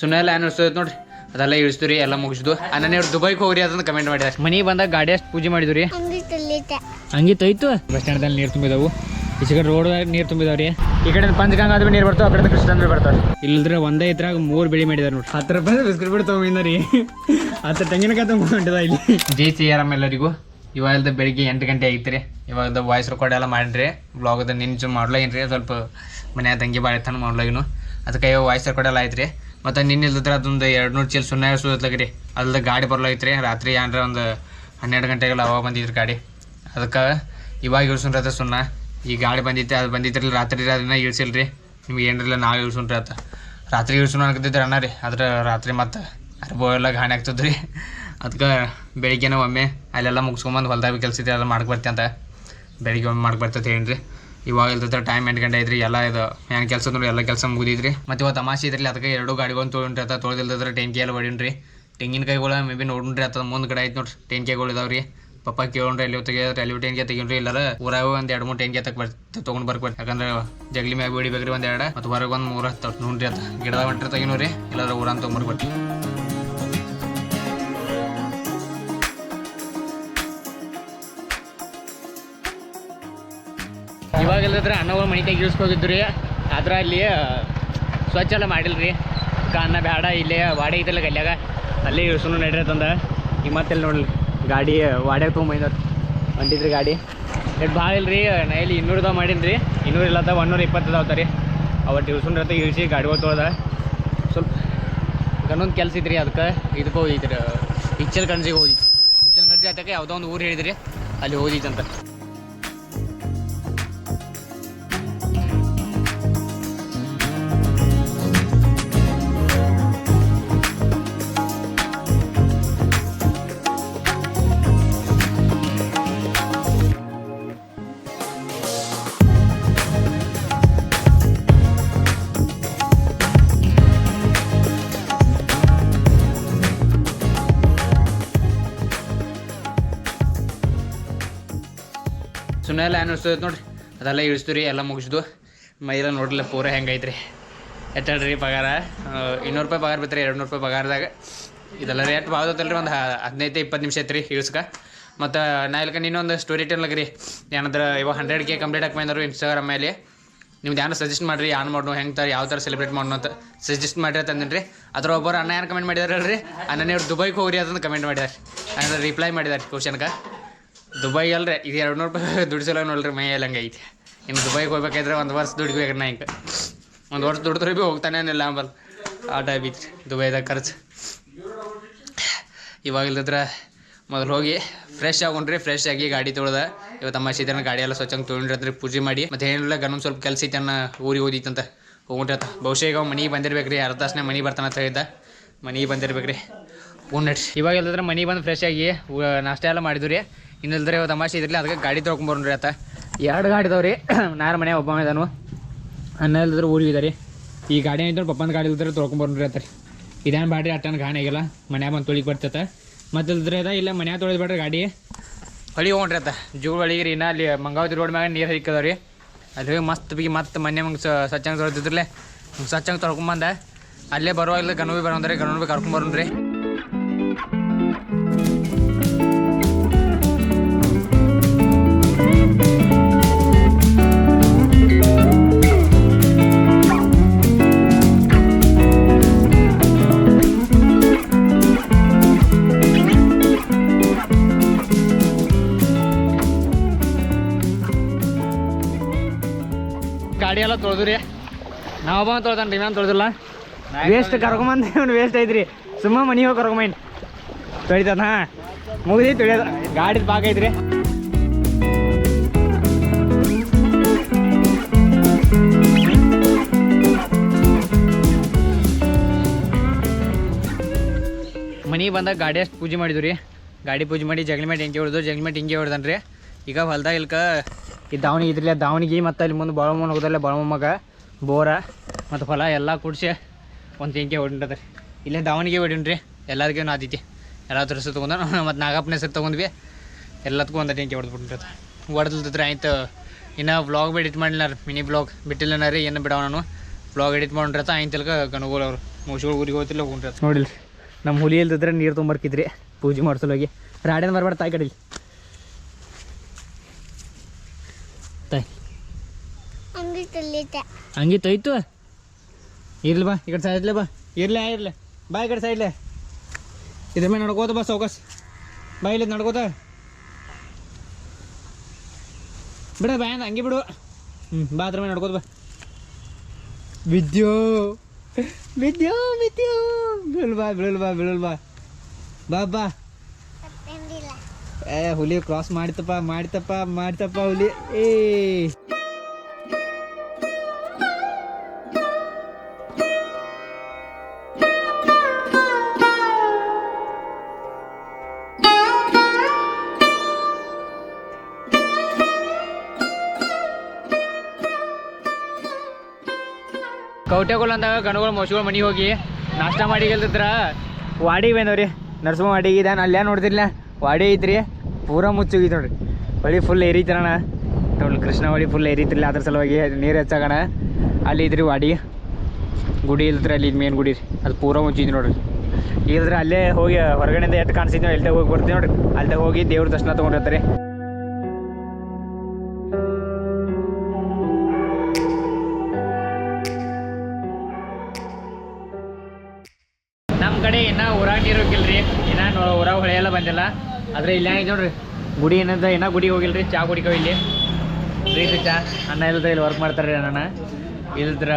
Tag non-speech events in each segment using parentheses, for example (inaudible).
ಸುಮ್ಮನೆ ಅನಿಸ್ತದೆ ನೋಡ್ರಿ. ಅದೆಲ್ಲ ಇಳಿಸ್ತು ರೀ ಎಲ್ಲ ಮುಗಿಸಿದ್ವು ಅನ್ನ ದುಬೈಗೆ ಹೋಗ್ರಿ ಅದನ್ನ ಕಮೆಂಟ್ ಮಾಡಿದ ಮನೆಗೆ ಬಂದಾಗ ಗಾಡಿ ಅಷ್ಟು ಪೂಜೆ ಮಾಡಿದ್ವಿ ರೀ ಹಂಗಿತ್ತು ಐತು ಬಸ್ ಸ್ಟ್ಯಾಂಡ್ದಲ್ಲಿ ನೀರು ತುಂಬಿದವು. ಈ ಕಡೆ ರೋಡ್ ನೀರು ತುಂಬಿದವ್ರಿ. ಈ ಕಡೆ ಪಂಚಗಂಗಾ ಆದ್ರೆ ನೀರು ಬರ್ತಾವ ಆ ಕಡೆ ಕೃಷ್ಣಂದ್ರೆ ಬರ್ತಾವೆ ಇಲ್ಲದ್ರೆ ಒಂದೇ ಇದ್ರಾಗ ಮೂರು ಬೆಳೆ ಮಾಡಿದಾರೆ ನೋಡಿ ಹತ್ತು ರೂಪಾಯಿ ಬಿಸ್ಕಿಟ್ ಬಿಡ್ತಾವ ಮೀನರಿ ರೀ ಹತ್ತು ತೆಂಗಿನಕಾಯಿ ತೊಗೊಂಡಿದ ಇಲ್ಲಿ. ಜೈ ಸಿ ಆರಾಮ್ ಎಲ್ಲರಿಗೂ. ಇವಾಗ ಬೆಳಿಗ್ಗೆ ಎಂಟು ಗಂಟೆ ಐತ್ರಿ ಇವಾಗ ವಾಯ್ಸ್ ರೆಕಾರ್ಡ್ ಎಲ್ಲ ಮಾಡಿರಿ. ಬ್ಲಾಗದ ನಿಂಚು ಮಾಡ್ಲಾಗಿನ್ರಿ ಸ್ವಲ್ಪ ಮನ್ಯಾಗ ತಂಗಿ ಭಾಳ ಇತ್ತಾನ ಮಾಡ್ಲಾಗಿನು ಅದಕ್ಕೆ ಇವಾಗ ವಾಯ್ಸ್ ರೆಕಾರ್ಡ್ ಎಲ್ಲ ಐತ್ರಿ ಮತ್ತು ನಿನ್ನೆ ಇಲ್ದಿದ್ರೆ ಅದೊಂದು ಎರಡು ನೂರು ಚೀಲ ಸುಣ್ಣ ರೀ ಅಲ್ಲದ ಗಾಡಿ ಬರ್ಲಾಗಿತ್ರಿ, ರಾತ್ರಿ ಏನ್ರ ಒಂದು ಹನ್ನೆರಡು ಗಂಟೆಗೆಲ್ಲ ಅವಾಗ ಬಂದಿದ್ರು ಗಾಡಿ. ಅದಕ್ಕೆ ಇವಾಗ ಇಳ್ಸುಂಡ್ರತ ಸುಣ್ಣ ಈ ಗಾಡಿ ಬಂದಿತ್ತೆ, ಅದು ಬಂದಿದ್ರಲ್ಲ ರಾತ್ರಿ ಅದನ್ನ ಇಳ್ಸಿಲ್ರಿ. ನಿಮ್ಗೆ ಏನ್ರಲ್ಲ, ನಾವು ಇಳ್ಸುಂಡ್ರಿ ಆತ. ರಾತ್ರಿ ಇಳ್ಸುಣ ಅನ್ಕತಿದ್ರೆ ಅಣ್ಣ ರೀ, ಆದ್ರೆ ರಾತ್ರಿ ಮತ್ತು ಅರ್ಬೋ ಎಲ್ಲ ಗಾಣಿ ಆಗ್ತದ್ರಿ. ಅದಕ್ಕೆ ಬೆಳಿಗ್ಗೆನ ಒಮ್ಮೆ ಅಲ್ಲೆಲ್ಲ ಮುಗಿಸ್ಕೊಂಬಂದು ಹೊಲ್ದಾಗ ಕೆಲಸ ಇದೆ ಅದು ಮಾಡಕ್ಕೆ ಬರ್ತಿ ಅಂತ ಬೆಳಿಗ್ಗೆ ಒಮ್ಮೆ ಮಾಡಕ್ಕೆ ಹೇಳಿರಿ ಇವಾಗ ಇಲ್ದಿದ್ರೆ ಟೈಮ್ ಎಂಟು ಗಂಟೆ ಎಲ್ಲ ಇದು ಏನು ಕೆಲಸ ಅಂದ್ರೆ ಎಲ್ಲ ಕೆಲಸ ಮುಗಿದಿದ್ರಿ ಮತ್ತೆ ಇವತ್ತು ತಮಾಷೆ ಇದ್ರಿ ಅದಕ್ಕೆ ಎರಡು ಗಾಡಿಗೊಂದು ತೊಗೊಂಡ್ರಿ ಆತ ತೊಳೆದಿಲ್ದಿದ್ರೆ ಟೆಂಕಿ ಎಲ್ಲ ಹೊಡಿನ್ರಿ ತೆಂಗಿನಕಾಯಿಗಳು ಮೇ ಬಿ ನೋಡ್ರಿ ಆತದ ಮುಂದೆ ಕಡೆ ಐತೆ ನೋಡ್ರಿ ಟೆಂಕಿಗಳು ಇದಾವ್ರಿ. ಪಪ್ಪ ಕೇಳ್ರಿ ಎಲ್ಲಿ ತೆಗಿಯೋದ್ರೆ ಅಲ್ಲಿ ಟೆಂಕಿ ತೆಗಿನ್ರಿ ಇಲ್ಲಾರ ಊರಾಗ ಒಂದು ಎರಡು ಮೂರು ಟೆಂಕಿ ತಕ್ ಬರ್ತ, ತೊಗೊಂಡು ಬರ್ಬೇಕು ಯಾಕಂದ್ರೆ ಜಗ್ಲಿ ಮ್ಯಾಗ ಬಿಡಿಬೇಕ್ರಿ ಒಂದು ಎರಡು ಮತ್ತು ಹೊರಗೆ ಒಂದು ಮೂರು ನೋಡ್ರಿ ಅಥವಾ ಗಿಡದ ಹೊಂಟ್ರಿ ತೆಗಿನೋರಿ ಇಲ್ಲಾರ ಊರನ್ ತೊಗೊಂಬರ್ಕ್ ಬರ್ರಿ ಇವಾಗ ಇಲ್ಲದ್ರೆ ಅನ್ನಗಳು ಮನೆ ತೆಗಿ ಇಳಿಸ್ಕೋಗಿದ್ದು ರೀ ಆದ್ರೆ ಅಲ್ಲಿ ಸ್ವಚ್ಛ ಎಲ್ಲ ಮಾಡಿಲ್ರಿ. ರೀ ಅನ್ನ ಬೇಡ, ಇಲ್ಲೇ ವಾಡೆ ಐತಲ್ಲ ಗಲ್ಯಾಗ ಅಲ್ಲೇ ಇಳಿಸೋನು ನಡ್ರಿ ತಂದ ಈಗ ಮತ್ತೆ ನೋಡಲಿ ಗಾಡಿ ವಾಡೆ ತೊಗೊಂಬೈದ ಹೊಂಟಿದ್ರಿ ಗಾಡಿ. ಎಟ್ ಭಾಳ ಇಲ್ರಿ, ನಾ ಇಲ್ಲಿ ಇನ್ನೂರ್ದ ಮಾಡೀನಿ ರೀ ಇನ್ನೂರು ಇಲ್ಲದ ಒನ್ನೂರ ಇಪ್ಪತ್ತು ಅದಾವ ರೀ ಅವತ್ತು ಇಳಿಸೋನ್ರತ್ತ ಇಳಿಸಿ ಗಾಡಿಗಳು ತೊಳ್ದ. ಸ್ವಲ್ಪ ಗನ್ನೊಂದು ಕೆಲಸ ಇದ್ರಿ ಅದಕ್ಕೆ ಇದಕ್ಕೆ ಹೋಗಿದ್ರಿ. ಇಚ್ಚಲ್ ಗಂಜಿಗೆ ಹೋಗಿ. ಇಚ್ಚಲ್ ಗಂಜಿ ಆತಕ್ಕೆ ಯಾವುದೋ ಒಂದು ಊರು ಹೇಳಿದ್ರಿ. ಅಲ್ಲಿ ಹೋದಿತ್ತಂತ ಸುಮ್ಮನೆ ಎಲ್ಲ ಏನು ಅನಿಸ್ತದೆ ನೋಡ್ರಿ. ಅದೆಲ್ಲ ಇಳಿಸ್ತು ರೀ ಎಲ್ಲ ಮುಗಿಸ್ದು. ಮೈಲ ನೋಡ್ರಲ್ಲ ಪೂರ ಹೆಂಗೈತ್ರಿ. ಎಷ್ಟಾಡ್ರಿ ಪಗಾರ. ಇನ್ನೂರು ರೂಪಾಯಿ ಪಗಾರ ಬಿತ್ತರಿ ಎರಡು ನೂರು ರೂಪಾಯಿ ಪಗಾರದಾಗ. ಇದೆಲ್ಲ ರೇಟ್ ಭಾಳ ರೀ ಒಂದು ಹದಿನೈದು ಇಪ್ಪತ್ತು ನಿಮಿಷ ಐತ್ರಿ ಇಳಿಸ್ಕ. ಮತ್ತು ನಾ ಇನ್ನೊಂದು ಸ್ಟೋರಿ ಟೆಲ್ಲಾಗ್ರಿ ಏನಂದ್ರೆ ಇವಾಗ ಹಂಡ್ರೆಡ್ ಕೆ ಕಂಪ್ಲೀಟ್ ಹಾಕಿ ಇನ್ಸ್ಟಾಗ್ರಾಮ್ ಮೇಲೆ ನಿಮ್ದು ಏನೋ ಸಜೆಸ್ಟ್ ಮಾಡಿರಿ ಆನ್ ಮಾಡೋಣ ಹೆಂಗೆ ತರ ಯಾವ ಥರ ಸೆಲೆಬ್ರೇಟ್ ಮಾಡೋಣ ಅಂತ ಸಜೆಸ್ಟ್ ಮಾಡಿರಿ ರೀ ಅದ್ರ ಒಬ್ಬರು ಅಣ್ಣ ಏನು ಕಮೆಂಟ್ ಮಾಡಿದಾರೆ ಅಣ್ಣನೇ ಅವ್ರು ದುಬೈಗೆ ಹೋಗ್ರಿ ಅದನ್ನು ಕಮೆಂಟ್ ಮಾಡಿದಾರೆ. ಅಂದ್ರೆ ರಿಪ್ಲೈ ಮಾಡಿದಾರೆ ಕ್ವಶನ್ಗೆ ದುಬೈ ಅಲ್ರಿ, ಇದು ಎರಡು ನೂರು ರೂಪಾಯಿ (laughs) ದುಡಿಸಲ್ಲ ನೋಡ್ರಿ, ಮೈ ಎಲ್ಲಂಗೆ ಐತಿ. ಇನ್ನು ದುಬೈಗೆ ಹೋಗ್ಬೇಕಾದ್ರೆ ಒಂದು ವರ್ಷ ದುಡಿಬೇಕು ನಾ ಹಿಂಗೆ ಒಂದು ವರ್ಷ ದುಡಿದ್ರೆ ಭೀ ಹೋಗ್ತಾನೆ ಇಲ್ಲ ಅಂಬಲ್. ಆ ಟೈಪ್ ಇತ್ತು ದುಬೈದಾಗ ಖರ್ಚು. ಇವಾಗಿಲ್ದಿದ್ರೆ ಮೊದಲು ಹೋಗಿ ಫ್ರೆಶ್ ಆಗೊಂಡ್ರಿ ಫ್ರೆಶ್ ಆಗಿ ಗಾಡಿ ತೊಳ್ದ. ಇವತ್ತು ಅಮ್ಮ ಸೀತನ ಗಾಡಿ ಎಲ್ಲ ಸ್ವಚ್ಛಂಗೆ ತೊಗೊಂಡಿರತ್ರಿ ಪೂಜೆ ಮಾಡಿ. ಮತ್ತೆ ಏನಿಲ್ಲ ಗನೊಂದು ಸ್ವಲ್ಪ ಕೆಲಸ ಐತನ್ನ ಊರಿಗೆ ಓದಿತ್ತಂತ ಹೋಗ್ಬಿಟ್ರತ್ತ ಬಹುಶಃ ಈಗ ಮನೆಗೆ ಬಂದಿರ್ಬೇಕ್ರಿ, ಅರ್ಧ ತಾಸನೇ ಮನೆಗೆ ಬರ್ತಾನೆ ಅಂತ ಹೇಳಿದ್ದ. ಮನೆಗೆ ಬಂದಿರ್ಬೇಕ್ರಿ. ನಡ್ರಿ. ಇವಾಗ ಇಲ್ಲದ್ರೆ ಮನೆಗೆ ಬಂದು ಫ್ರೆಶ್ ಆಗಿ ನಾಷ್ಟ ಎಲ್ಲ ಮಾಡಿದ್ವಿ ರೀ. ಇನ್ನಿಲ್ದ್ರೆ ಇವತ್ತು ತಮಾಷೆ ಇದ್ರಲ್ಲಿ ಅದಕ್ಕೆ ಗಾಡಿ ತೊಗೊಂಬರ್ರಿ ಆತ. ಎರಡು ಗಾಡಿ ಇದಾವೆ ರೀ. (clears throat) ನಾರ ಮನೆ ಒಬ್ಬ ಇದಾನು ಅನ್ನ ಇಲ್ದ್ರೆ ಊರಿಗೆ ಇದಾರೆ ಈ ಗಾಡಿ ಏನಿದ್ರು ಪಪ್ಪನ ಗಾಡಿ ಇಲ್ದ್ರೆ ತೊಳ್ಕೊಂಬರ್ರಿ ಆತರಿ ಇದೇನು ಬಾಡ್ರಿ ಅಟ್ಟನ ಗಾಣಿ ಆಗಿಲ್ಲ. ಮನ್ಯಾಗ ಬಂದು ತೊಳಿಗೆ ಬರ್ತೈತೆ. ಮತ್ತೆ ಇಲ್ದ್ರೆ ಅದ, ಇಲ್ಲ ಮನ್ಯಾಗ ತೊಳೆದು ಬೇಡ್ರಿ ಗಾಡಿ. ಹೊಳಿ ಹೋಗ್ರಿ ಆತ. ಜೂಳು ಒಳಗೆ ರೀ, ಇನ್ನ ಅಲ್ಲಿ ಮಂಗಾವತಿ ರೋಡ್ ಮ್ಯಾಗ ನೀರು ಹರಿಕದವ್ರಿ ಅಲ್ಲಿ ಹೋಗಿ ಮಸ್ತ್ ಬಿಗಿ ಮತ್ತೆ ಮನೆ ಮಂಗೆ ಸಚ್ಚಂಗೆ ತೊಳೆದಿದ್ರಲೆ ಸಚ್ಚಂಗೆ ತೊಳ್ಕೊಂಬಂದ ಅಲ್ಲೇ ಬರುವಾಗಲೇ ಗಣವಿ ಬರೋಂದ್ರಿ ಗಣವಿ ಬಿ ತೊಳೆದು ರೀ ಒಬ್ಬ ತೊಳ್ದಾನ ರೀ ನಾನು ತೊಳೆದಿಲ್ಲ ವೇಸ್ಟ್ ಕರ್ಕೊಂಬಂದು ಇವ್ನು ವೇಸ್ಟ್ ಐತ್ರಿ. ಸುಮ್ಮ ಮನೆ ಹೋಗಿ ಕರ್ಕೊಂಬಂದು. ತೊಳಿತಾನ ಮುಗಿದಿ ತೊಳಿಯೋದ. ಗಾಡಿದ ಭಾಗ ಐತ್ರಿ. ಮನೆಗೆ ಬಂದಾಗ ಗಾಡಿ ಅಷ್ಟು ಪೂಜೆ ಮಾಡಿದ್ವಿ ರೀ. ಗಾಡಿ ಪೂಜೆ ಮಾಡಿ ಜಗಲಿ ಹಿಂಗೆ ಹೊಡೆದು ಹಿಂಗೆ ಮೇಲೆ ಟೆಂಕಿ ಹೊಡೆದನ್ ರೀ ಈಗ ಹೊಲ್ದಾಗ ಇಲ್ಕ ಈ ದಾವಣಿ ಇದ್ರಲ್ಲೇ ದಾವಣಿಗೆ ಮತ್ತು ಅಲ್ಲಿ ಮುಂದೆ ಬಳಮನ ಹೋದಲ್ಲ ಮಗ, ಬೋರ ಮತ್ತು ಹೊಲ ಎಲ್ಲ ಕೂಡಿಸಿ ಒಂದು ಟೆಂಕಿ ಹೊಡಿಂಟದ ಇಲ್ಲೇ ದಾವಣಿಗೆ ಹೊಡಿನ್ರಿ ಎಲ್ಲದಕ್ಕೂ ನಾದೈತಿ ಎಲ್ಲ ಹೆಸರು ತೊಗೊಂಡು ಮತ್ತು ನಾಗಪ್ಪನ ಹೆಸರು ತೊಗೊಂಡ್ವಿ. ಎಲ್ಲದಕ್ಕೂ ಒಂದು ಟೆಂಕಿ ಹೊಡೆದ್ಬಿಟ್ಟಿರ್ತದೆ ಹೊಡೆದಿಲ್ದ್ರೆ ಆಯ್ತು, ಇನ್ನು ವ್ಲಾಗ್ ಎಡಿಟ್ ಮಾಡಿಲ್ಲ ಮಿನಿ ಬ್ಲಾಗ್ ಬಿಟ್ಟಿಲ್ಲನ ರೀ ಏನು ಬಿಡವ ನಾನು. ವ್ಲಾಗ್ ಎಡಿಟ್ ಮಾಡಿರತ್ತ ತಿಳ್ಕ ಗನುಗೋಲ್ ಅವರು. ಮುಗಿಸ್ಗಳು ಊರಿಗೆ ಹೋಗ್ತಿಲ್ಲ ಹೋಗ್ರಿ ನೋಡಿಲ್ರಿ ನಮ್ಮ ಹುಲಿ ಇಲ್ದಿದ್ರೆ ನೀರು ತೊಂಬರ್ಕಿದ್ರಿ, ಪೂಜೆ ಮಾಡ್ಸಲೋಗಿ ರಾಡಿನ ಬರ್ಬಾರ್ದು ತಾಯಿ ಕಡಿಲಿ ಹಂಗೆ ತೊಯ್ತು ಇರ್ಲಿ ಬಾ ಈ ಕಡೆ ಸೈಡ್ಲೆ ಬಾ. ಇರ್ಲಿ ಇರ್ಲಿ. ಬಾ ಈ ಕಡೆ ಸೈಡ್ಲೆ ಇದ್ರ ಮೇಲೆ ನಡ್ಕೋತ ಬಾ ಸೌಕಸ್. ಬಾ ಇಲ್ಲಿ ನಡ್ಕೋತ. ಬಿಡ ಬಾ ಹಂಗೆ ಬಿಡು. ಹ್ಞೂ ಬಾ ಅದ್ರ ಮೇಲೆ ನಡ್ಕೋತ ಬಾ. ವಿದ್ಯೋ ವಿದ್ಯೋ ವಿದ್ಯೋ. ಬೀಳ್ ಬಾ ಬೀಳ್ ಬಾ ಬೀಳ್ ಬಾ. ಬಾ ಬಾ. ಏ ಹುಲಿ ಕ್ರಾಸ್ ಮಾಡಿತಪ್ಪ ಮಾಡಿತಪ್ಪ ಮಾಡಿತಪ್ಪ ಹುಲಿ. ಏ. ಕೌಟೆಗಳು ಅಂದಾಗ ಗಣಗಳು ಮೊಸಗಳು ಮನೆಗೆ ಹೋಗಿ ನಾಷ್ಟ ಮಾಡಿ ಗೆಲ್ತಿದ್ರ? ವಾಡಿಗೆ ಬಂದವ್ರಿ ನರಸಿಂಹ ವಾಡಿಗೆ ಇದೆ ಅಲ್ಲೇ ನೋಡ್ತಿರ್ಲ ವಾಡಿ ಐತ್ರಿ, ಪೂರ ಮುಚ್ಚೋಗಿತ್ತು ನೋಡ್ರಿ. ಹೊಳಿ ಫುಲ್ ಏರಿತಿರಣ ನೋಡಿ ಕೃಷ್ಣ ಹೊಳಿ ಫುಲ್ ಏರಿತಿರ್ಲಿ ಅದ್ರ ಸಲುವಾಗಿ ನೀರು ಹೆಚ್ಚಾಗಣ. ಅಲ್ಲಿ ಇದ್ರಿ ವಾಡಿ. ಗುಡಿ ಇಲ್ತ್ರಿ, ಅಲ್ಲಿ ಮೇನ್ ಗುಡಿ ರೀ. ಅದು ಪೂರ ಮುಚ್ಚಿದ್ವಿ ನೋಡ್ರಿ. ಇಲ್ದ್ರೆ ಅಲ್ಲೇ ಹೋಗಿ ಹೊರಗಡೆಯಿಂದ ಎಟ್ಟು ಕಾಣಿಸಿದ್ವಿ ಎಲ್ದಾಗ ಹೋಗಿ ಬರ್ತೀವಿ ನೋಡ್ರಿ. ಅಲ್ದಾಗ ಹೋಗಿ ದೇವ್ರ ದರ್ಶನ ತೊಗೊಂಡಿರ್ತಾರೆ ಹೋಗಿಲ್ರಿ. ಏನೋ ಊರ ಹೊಳೆ ಎಲ್ಲ ಬಂದಿಲ್ಲ. ಆದ್ರೆ ಇಲ್ಲಿ ಐತೆ ನೋಡ್ರಿ. ಗುಡಿ ಏನಂತ ಏನೋ ಗುಡಿಗೆ ಹೋಗಿಲ್ರಿ ಚಾ ಕುಡಿಕೋ ಇಲ್ಲಿ. ರೀತಿ ಚಾ. ಅಣ್ಣ ಇಲ್ಲದ್ರೆ ಇಲ್ಲಿ ವರ್ಕ್ ಮಾಡ್ತಾರೆ ಅಣ್ಣ ಇಲ್ದ್ರ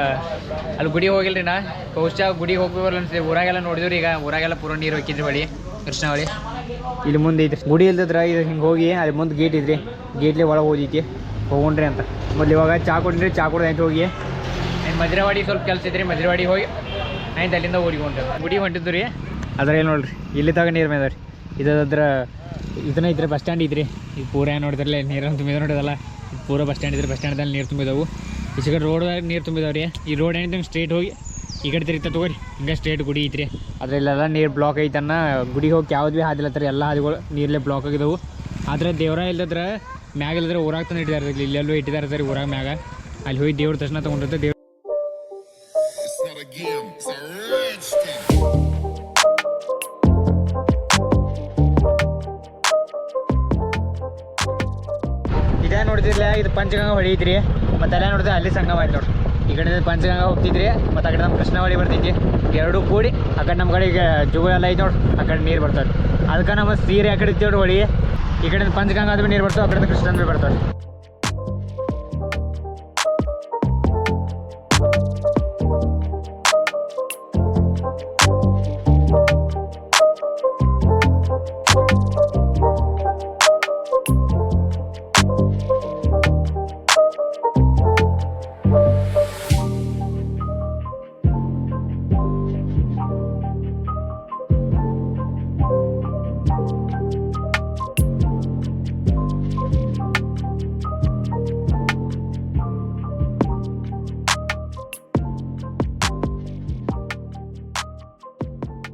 ಅಲ್ಲಿ ಗುಡಿ ಹೋಗಿಲ್ರಿ ನಾ. ಬಹುಶಃ ಗುಡಿಗೆ ಹೋಗ್ಬೇಕಲ್ಲ ಅನ್ಸಿ ಊರಾಗೆಲ್ಲ ನೋಡಿದ್ರಿ ಈಗ. ಊರಾಗೆಲ್ಲ ಪೂರ ನೀರು ಹೋಗಿದ್ರಿ ಹೊಳಿ ಕೃಷ್ಣ ಹೊಳಿ ಇಲ್ಲಿ ಮುಂದೆ ಐತ್ರಿ. ಗುಡಿ ಇಲ್ದಿದ್ರ ಇದು ಹಿಂಗೆ ಹೋಗಿ ಅಲ್ಲಿ ಮುಂದೆ ಗೇಟ್ ಇದ್ರಿ ಗೇಟ್ಲಿ ಒಳಗೆ ಹೋದೈತಿ ಹೋಗೋಣ್ರಿ ಅಂತ. ಮೊದ್ಲು ಇವಾಗ ಚಾ ಕೊಡ್ರಿ ಚಾ ಕೊಡ್ದು ಆಯ್ತು ಹೋಗಿ. ಮಜ್ರವಾಡಿ ಮದ್ರವಾಡಿ ಸ್ವಲ್ಪ ಕೆಲಸ ಇದ್ರಿ ಮದ್ರವಾಡಿ ಹೋಗಿ ಆಯ್ತು ಅಲ್ಲಿಂದ ಹೊಂಟ ಗುಡಿ ಹೊಂಟಿದ್ದು ರೀ. ಅದ್ರ ಏನು ನೋಡ್ರಿ, ಇಲ್ಲಿ ತಗ ನೀರು ಮೇದ್ರಿ ಇದ್ರ ಇದನ್ನ ಇದ್ರೆ ಬಸ್ ಸ್ಟ್ಯಾಂಡ್ ಇದ್ರಿ. ಈಗ ಪೂರ ಏನು ನೋಡಿದ್ರಲ್ಲ ನೀರನ್ನು ತುಂಬಿದ ನೋಡಿದಲ್ಲ? ಪೂರ ಬಸ್ ಸ್ಟ್ಯಾಂಡ್ ಇದ್ರೆ ಬಸ್ ಸ್ಟ್ಯಾಂಡ್ದಲ್ಲಿ ನೀರು ತುಂಬಿದವು. ಈ ಕಡೆ ರೋಡ್ದಾಗ ನೀರು ತುಂಬಿದಾವ್ರಿ. ಈ ರೋಡ್ ಏನಿದೆ ಸ್ಟ್ರೇಟ್ ಹೋಗಿ ಈ ಕಡೆ ತಿರುಗ್ತಾ ತಗೋರಿ. ಹಿಂಗೆ ಸ್ಟ್ರೇಟ್ ಗುಡಿ ಐತ್ರಿ. ಅದ್ರಲ್ಲೆಲ್ಲ ನೀರು ಬ್ಲಾಕ್ ಐತನ್ನ ಗುಡಿಗೆ ಹೋಗಿ ಯಾವ್ದು ಭೀ ಹಾದಿಲತ್ತರ ಎಲ್ಲ ಹಾದಿಗಳು ನೀರಲ್ಲೇ ಬ್ಲಾಕ್ ಆಗಿದವು. ಆದ್ರೆ ದೇವರ ಇಲ್ಲದ್ರ ಮ್ಯಾಗ ಇಲ್ಲದ್ರೆ ಊರಾಗ ತಂದು ಇಟ್ಟಿದ್ದಾರೆ ಇಲ್ಲೆಲ್ಲೂ ಇಟ್ಟಿದ್ದಾರೆ ಊರಾಗ ಮ್ಯಾಗ. ಅಲ್ಲಿ ಹೋಗಿ ದೇವ್ರ ದರ್ಶನ ತೊಗೊಂಡಿರ್ತಾರೆ. ದೇವ್ರ ಪಂಚಗಂಗಾ ಹೊಳಿ ಇದ್ರಿ, ಮತ್ತೆ ಅಲ್ಲೇ ನೋಡಿದ್ರೆ ಅಲ್ಲಿ ಸಂಗಮ ಆಯ್ತು ನೋಡ್ರಿ. ಈ ಕಡೆ ಪಂಚಗಂಗಾ ಹೋಗ್ತಿದ್ರಿ, ಮತ್ತೆ ಆ ಕಡೆ ನಮ್ಮ ಕೃಷ್ಣ ಹೊಳಿ ಬರ್ತೈತಿ ಎರಡೂ ಕೂಡಿ ಆ ಕಡೆ ನಮ್ಮ ಕಡೆ ಈಗ ಜುಗ ಎಲ್ಲ ಐತೆ ನೋಡ್ರಿ, ಆ ಕಡೆ ನೀರು ಬರ್ತದೆ. ಅದಕ್ಕೆ ನಮ್ಮ ಸೀರೆ ಆ ಕಡೆ ಇತ್ತು ಹೊಳಿ. ಈ ಕಡೆ ಪಂಚಗಂಗಾ ಆದ್ಮೇಲೆ ನೀರು ಬರ್ತಾವೆ ಆ ಕಡೆ ಕೃಷ್ಣ ನೀರು ಬರ್ತಾವೆ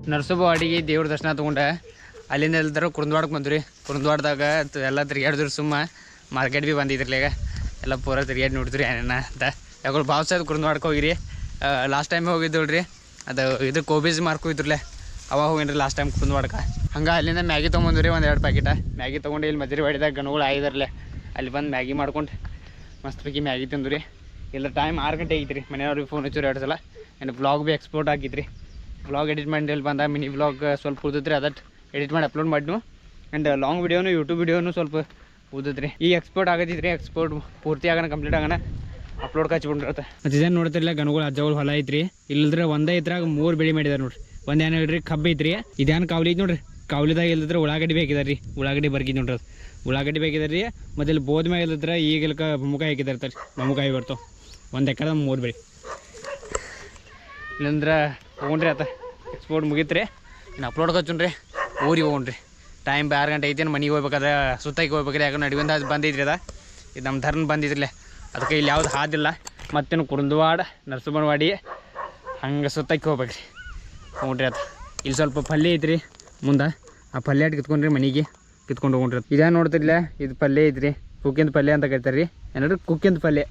ನರಸೊಬ್ಬ ಅಡಿಗೆ ದೇವ್ರ ದರ್ಶನ ತೊಗೊಂಡೆ. ಅಲ್ಲಿಂದ ಎಲ್ದರು ಕುರುಂದ್ವಾಡಕ್ಕೆ ಬಂದ್ರಿ ಕುರುಂದ್ವಾಡ್ದಾಗ ಎಲ್ಲ ತಿರ್ಗಾಡಿದ್ರು ಸುಮ್ಮ ಮಾರ್ಕೆಟ್ ಭೀ ಬಂದಿದ್ರಲ್ಲ ಈಗ. ಎಲ್ಲ ಪೂರ ತಿರ್ಗಾಡಿ ನೋಡಿದ್ರಿ ಏನೇನ ಅಂತ. ಯಾಕೋ ಭಾಳ ಸಹ ಹೋಗಿರಿ. ಲಾಸ್ಟ್ ಟೈಮ್ ಹೋಗಿದ್ದು ನೋಡ್ರಿ. ಅದು ಇದು ಕೋಬೀಸ್ ಮಾರ್ಕ್ ಇದ್ರಲ್ಲೇ. ಅವಾಗ ಹೋಗಿನ್ರಿ ಲಾಸ್ಟ್ ಟೈಮ್ ಕುರುಂದ್ವಾಡಕ್ಕೆ ಹಂಗೆ ಅಲ್ಲಿಂದ ಮ್ಯಾಗಿ ತೊಗೊಂಬಂದ್ರಿ ಒಂದು ಎರಡು ಪ್ಯಾಕೆಟ ಮ್ಯಾಗಿ ತೊಗೊಂಡು ಇಲ್ಲಿ ಮದ್ರಿ ಹೊಡಿದಾಗ ಗಣಗಳು ಆಗಿದ್ರಲ್ಲೇ ಅಲ್ಲಿ ಬಂದು ಮ್ಯಾಗಿ ಮಾಡ್ಕೊಂಡು ಮಸ್ತ್ ಬಗ್ಗೆ ಮ್ಯಾಗಿ ತಿಂದ್ರಿ ಇಲ್ಲ ಟೈಮ್ ಆರು ಗಂಟೆ ಆಗಿತ್ತು ರೀ ಮನೆಯವ್ರಿಗೆ ಫೋನ್ ಹಚ್ಚಿರಿ ಎರಡು ಸಲ. ಆ್ಯಂಡ್ ಬ್ಲಾಗ್ ಭೀ ಎಕ್ಸ್ಪೋರ್ಟ್ ಆಗಿದ್ರಿ ವ್ಲಾಗ್ ಎಡಿಟ್ ಮಾಡಿ ಇಲ್ಲಿ ಬಂದ ಮಿನಿ ವ್ಲಾಗ್ ಸ್ವಲ್ಪ ಉಳಿದೈತ್ರಿ ಅದಟ್ ಎಡಿಟ್ ಮಾಡಿ ಅಪ್ಲೋಡ್ ಮಾಡಿದ್ನು ಆ್ಯಂಡ್ ಲಾಂಗ್ ವೀಡಿಯೋನು ಯೂಟ್ಯೂಬ್ ವಿಡಿಯೋನು ಸ್ವಲ್ಪ ಉಳಿದೈತ್ರಿ ಈ ಎಕ್ಸ್ಪೋರ್ಟ್ ಆಗದಿದ್ರೆ ಎಕ್ಸ್ಪೋರ್ಟ್ ಪೂರ್ತಿ ಆಗೋಣ ಕಂಪ್ಲೀಟ್ ಆಗೋಣ ಅಪ್ಲೋಡ್ ಕಚ್ಬಿಟ್ಟಿರತ್ತೆ ಮತ್ತು ಇದೇನು ನೋಡ್ತಿರಲ್ಲ ಗಣಗಳು ಅಜ್ಜಗಳು ಹೊಲ ಐತ್ರಿ. ಇಲ್ಲದ್ರೆ ಒಂದೇ ಇದ್ರಾಗ ಮೂರು ಬೆಳೆ ಮಾಡಿದಾರೆ ನೋಡ್ರಿ. ಒಂದು ಏನು ಹೇಳ್ರಿ ಕಬ್ಬು ಐತ್ರಿ. ಇದೇನು ಕಾವಲಿ ಐತಿ ನೋಡ್ರಿ. ಕಾವಲಿದಾಗ ಇಲ್ಲದ್ರೆ ಉಳ್ಳಾಗಡ್ಡಿ ಬೇಕಿದಾರೆ ರೀ ಉಳ್ಳಾಗಡ್ಡಿ ಬರ್ಗಿದ್ ನೋಡ್ರಿ ಅದು. ಉಳ್ಳಾಗಡ್ಡಿ ಬೇಕಿದಾರೆ ರೀ ಮತ್ತು ಇಲ್ಲಿ ಬೋದ್ ಮ್ಯಾಗ ಇಲ್ಲದ್ರೆ ಈಗ ಇಲ್ಕ ಬೊಮ್ಮಕಾಯಿ ಹಾಕಿದಾರೆ ರೀ ಬೊಮ್ಮಕಾಯಿ ಬರ್ತಾವೆ ಒಂದು ಎಕರೆ ಮೂರು ಬೆಳೆ. ಇಲ್ಲಂದ್ರೆ ಹೋಗ್ರಿ ಆತ ಎಕ್ಸ್ಪೋರ್ಟ್ ಮುಗೀತ್ರಿ. ಇನ್ನು ಅಪ್ಲೋಡ್ ಕಚ್ಚುನ್ರಿ ಊರಿಗೆ ಹೋಗ್ರಿ ಟೈಮ್ ಆರು ಗಂಟೆ ಐತೇನು, ಮನೆಗೆ ಹೋಗ್ಬೇಕಾದ್ರೆ ಸುತ್ತಾಗಿ ಹೋಗ್ಬೇಕ್ರಿ ಯಾಕಂದ್ರೆ ನಡುವಿಂದ ಅದು ಅದ. ಇದು ನಮ್ಮ ಧರ್ಮ ಬಂದಿದ್ರಲ್ಲೇ. ಅದಕ್ಕೆ ಇಲ್ಲಿ ಯಾವ್ದು ಹಾದಿಲ್ಲ. ಮತ್ತೇನು ಕುರುಂದವಾಡ, ನರಸಿಂಹನವಾಡಿ, ಹಂಗೆ ಸುತ್ತಾಕಿ ಹೋಗ್ಬೇಕ್ರಿ. ಹೋಗ್ರಿ ಆತ ಇಲ್ಲಿ ಸ್ವಲ್ಪ ಪಲ್ಯ ಐತ್ರಿ ಮುಂದೆ. ಆ ಪಲ್ಯ ಆಟ ಕಿತ್ಕೊಂಡ್ರಿ ಮನೆಗೆ. ಕಿತ್ಕೊಂಡು ಹೋಗ್ರಿ ಇದೇ ನೋಡ್ತಿರ್ಲ, ಇದು ಪಲ್ಯ ಐತ್ರಿ. ಕುಕ್ಕಿಂದ ಪಲ್ಯ ಅಂತ ಕರಿತಾರೆ ರೀ ಏನಾದ್ರು ಕುಕ್ಕಿಂದ ಪಲ್ಯ.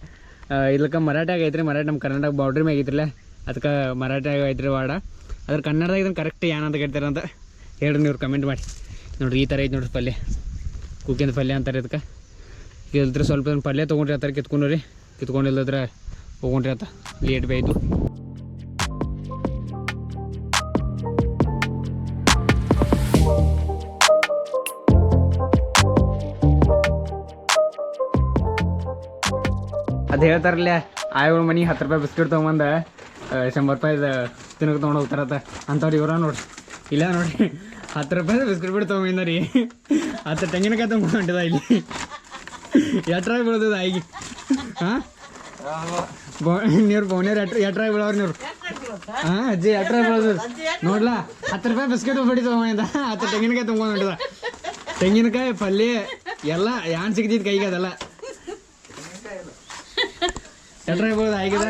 ಇಲ್ಲಕ ಮರಾಠಿ ಐತ್ರಿ ಮರಾಠಿ ನಮ್ಮ ಕರ್ನಾಟಕ ಬಾರ್ಡ್ರಿ ಮ್ಯಾಗ ಐತ್ರಲ್ಲ. ಅದಕ್ಕೆ ಮರಾಠಿಯಾಗ ಐತ್ರಿ ವಾಡ ಅದ್ರ ಕನ್ನಡದಾಗ ಇದನ್ನು ಕರೆಕ್ಟ್ ಏನಂತ ಕೇಳ್ತಾರೆ ಅಂತ ಹೇಳ್ರಿ ನೀವು ಕಮೆಂಟ್ ಮಾಡಿ. ನೋಡ್ರಿ, ಈ ಥರ ಐತೆ ನೋಡ್ರಿ ಪಲ್ಯ. ಕುಕ್ಕಿಂದ ಪಲ್ಯ ಅಂತಾರೆ ಅದಕ್ಕೆ ಇಲ್ದ್ರೆ ಸ್ವಲ್ಪ ಪಲ್ಯ ತೊಗೊಂಡ್ರಿ ಆ ಥರ ಕಿತ್ಕೊಂಡು ರೀ ಕಿತ್ಕೊಂಡಿಲ್ಲದ್ರೆ ಹೋಗೊಂಡ್ರಿ ಅಂತ. ಲೇಟ್ ಬೈದು. ಅದು ಹೇಳ್ತಾರಲ್ಲ ಆಯಗಳ ಮನೆ ಹತ್ತು ರೂಪಾಯಿ ಬಿಸ್ಕಿಟ್ ತೊಗೊಂಬಂದ. ಶಂಬರ್ ರೂಪಾಯಿ ತಿನ್ನಕ್ಕೆ ತೊಗೊಂಡು ಹೋಗ್ತಾರತ್ತ. ಅಂಥವ್ರು ಇವರ ನೋಡಿ ಇಲ್ಲ ನೋಡಿ ಹತ್ತು ರೂಪಾಯಿ ಬಿಸ್ಕಿಟ್ ಬಿಟ್ಟು ತೊಗೊಂಬಂದ ರೀ ಹತ್ತು ತೆಂಗಿನಕಾಯಿ ತೊಗೊಂಡು ಹೊಂಟಿದ ಇಲ್ಲಿ. ಎಟ್ರಾಗ ಬೀಳ್ತದ ಐಗಿ? ಹಾಂ? ನೀರು ಬೋನೇರು ಎಟ್ ಎಟ್ರಾಗ ಬೀಳವ್ರಿ ನೀವು ಹಾಂ, ಅಜ್ಜಿ, ಎಟ್ರಾಗ ಬೀಳೋದು ನೋಡ್ಲಾ? ಹತ್ತು ರೂಪಾಯಿ ಬಿಸ್ಕಿಟ್ ಬಿಟ್ಟು ತೊಗೊಂಬಂದ ಹತ್ತು ತೆಂಗಿನಕಾಯಿ ತೊಗೊಂಡು ಹೊಂಟಿದ ತೆಂಗಿನಕಾಯಿ, ಪಲ್ಯ, ಎಲ್ಲ ಯಾನ್ ಸಿಗ್ತಿದ್ ಕೈಗೆ ಅದೆಲ್ಲ. ಎಟ್ರಾಗ ಬೀಳೋದು ಆಗಿದೆ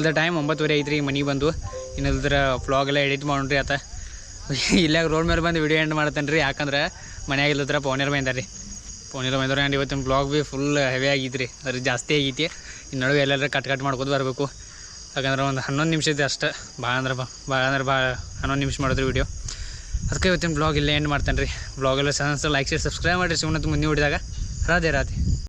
ಇಲ್ದ ಟೈಮ್ ಒಂಬತ್ತುವರೆ ಐತ್ರಿ, ಮನೆಗೆ ಬಂದು. ಇನ್ನೊಂದ್ರ ಫ್ಲಾಗ್ ಎಲ್ಲ ಎಡಿಟ್ ಮಾಡೋಣ್ರಿ ಆತ. ಇಲ್ಲಾಗ ರೋಡ್ ಮೇಲೆ ಬಂದು ವಿಡಿಯೋ ಎಂಡ್ ಮಾಡ್ತೇನೆ ರೀ ಯಾಕಂದ್ರೆ ಮನೆಯಾಗ ಇಲ್ಲದ್ರ ಪೌನೇರ್ ಬಂದಾರ ರೀ ಪೌನೇರ್ ಬಂದ್ರ ಆ್ಯಂಡ್ ಇವತ್ತಿನ ಬ್ಲಾಗ್ ಭೀ ಫುಲ್ ಹೆವಿ ಆಗೈತ್ರಿ. ಅದ್ರ ಜಾಸ್ತಿ ಆಗೈತಿ. ಇನ್ನು ನಡುವೆ ಎಲ್ಲೆಲ್ಲರ ಕಟ್ ಕಟ್ ಮಾಡ್ಕೋದು ಬರಬೇಕು. ಯಾಕಂದ್ರೆ ಒಂದು ಹನ್ನೊಂದು ನಿಮಿಷ ಇದೆ ಅಷ್ಟೇ. ಭಾಳ ಅಂದ್ರೆ ಭಾಳ ಅಂದ್ರೆ ಭಾಳ ಹನ್ನೊಂದು ನಿಮಿಷ ಮಾಡಿದ್ರಿ ವಿಡಿಯೋ ಅದಕ್ಕೆ ಇವತ್ತಿನ ಬ್ಲಾಗ್ ಇಲ್ಲೇ ಎಂಡ್ ಮಾಡ್ತೇನೆ ರೀ ಬ್ಲಾಗೆಲ್ಲ ಸಹ ಲೈಕ್ ಶೇರ್ ಸಬ್ಸ್ಕ್ರೈಬ್ ಮಾಡಿರಿ. ಸುಮ್ಮನೆ ಮುಂದೆ ಹೊಡಿದಾಗ ರಾಧೆ ರಾಧೆ.